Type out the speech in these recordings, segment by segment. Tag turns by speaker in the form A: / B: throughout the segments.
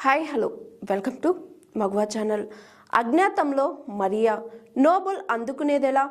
A: Hi hello welcome to Maguva channel అజ్ఞాతంలో Maria Nobel అందుకునేదెలా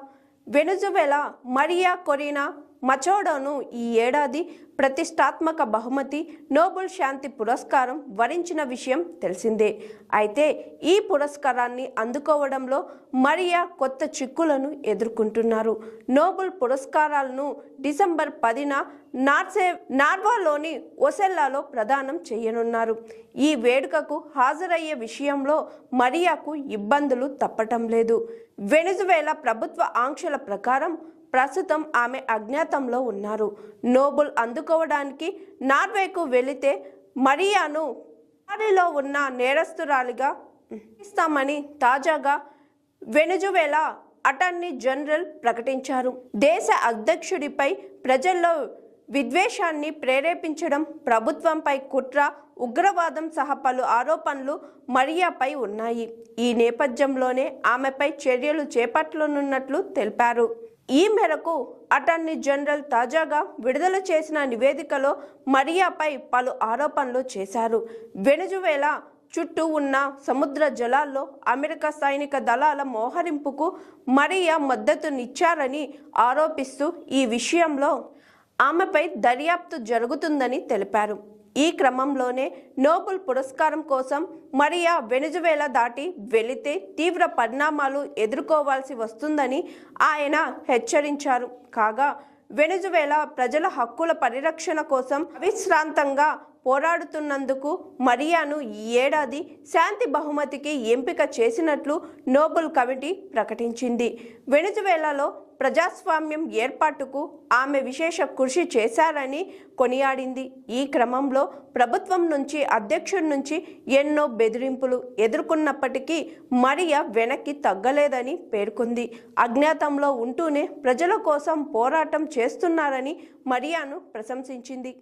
A: Venezuela Maria Corina మచోడోను ఈ ఏడాది ప్రతిష్టాత్మక బహుమతి నోబెల్ శాంతి పురస్కారం వరించిన విషయం తెలిసిందే. అయితే ఈ పురస్కారాన్ని అందుకోవడంలో మరియా కొత్త చిక్కులను ఎదుర్కొంటున్నారు. నోబెల్ పురస్కారాలను డిసెంబర్ పదిన నార్సే నార్వాలోని ఒసెల్లాలో ప్రదానం చేయనున్నారు. ఈ వేడుకకు హాజరయ్యే విషయంలో మరియాకు ఇబ్బందులు తప్పటం లేదు. వెనుజువేలా ప్రభుత్వ ఆంక్షల ప్రకారం ప్రస్తుతం ఆమె అజ్ఞాతంలో ఉన్నారు. నోబుల్ అందుకోవడానికి నార్వేకు వెళితే మరియాను దారిలో ఉన్న నేరస్తురాలిగా ఇస్తామని తాజాగా వెనుజువేలా అటార్నీ జనరల్ ప్రకటించారు. దేశ అధ్యక్షుడిపై ప్రజల్లో విద్వేషాన్ని ప్రేరేపించడం ప్రభుత్వంపై కుట్ర ఉగ్రవాదం సహా పలు ఆరోపణలు మరియాపై ఉన్నాయి. ఈ నేపథ్యంలోనే ఆమెపై చర్యలు చేపట్టనున్నట్లు తెలిపారు. ఈ మేరకు అటార్నీ జనరల్ తాజాగా విడుదల చేసిన నివేదికలో మరియాపై పలు ఆరోపణలు చేశారు. వెనుజువేలా చుట్టూ ఉన్న సముద్ర జలాల్లో అమెరికా సైనిక దళాల మోహరింపుకు మరియా మద్దతునిచ్చారని ఆరోపిస్తూ ఈ విషయంలో ఆమెపై దర్యాప్తు జరుగుతుందని తెలిపారు. ఈ క్రమంలోనే నోబెల్ పురస్కారం కోసం మరియా వెనుజువేలా దాటి వెళితే తీవ్ర పరిణామాలు ఎదుర్కోవాల్సి వస్తుందని ఆయన హెచ్చరించారు. కాగా వెనుజువేలా ప్రజల హక్కుల పరిరక్షణ కోసం అవిశ్రాంతంగా పోరాడుతున్నందుకు మరియాను ఈ ఏడాది శాంతి బహుమతికి ఎంపిక చేసినట్లు నోబెల్ కమిటీ ప్రకటించింది. వెనుజువేలాలో ప్రజాస్వామ్యం ఏర్పాటుకు ఆమె విశేష కృషి చేశారని కొనియాడింది. ఈ క్రమంలో ప్రభుత్వం నుంచి అధ్యక్షుడి నుంచి ఎన్నో బెదిరింపులు ఎదుర్కొన్నప్పటికీ మరియా వెనక్కి తగ్గలేదని పేర్కొంది. అజ్ఞాతంలో ఉంటూనే ప్రజల కోసం పోరాటం చేస్తున్నారని మరియాను ప్రశంసించింది.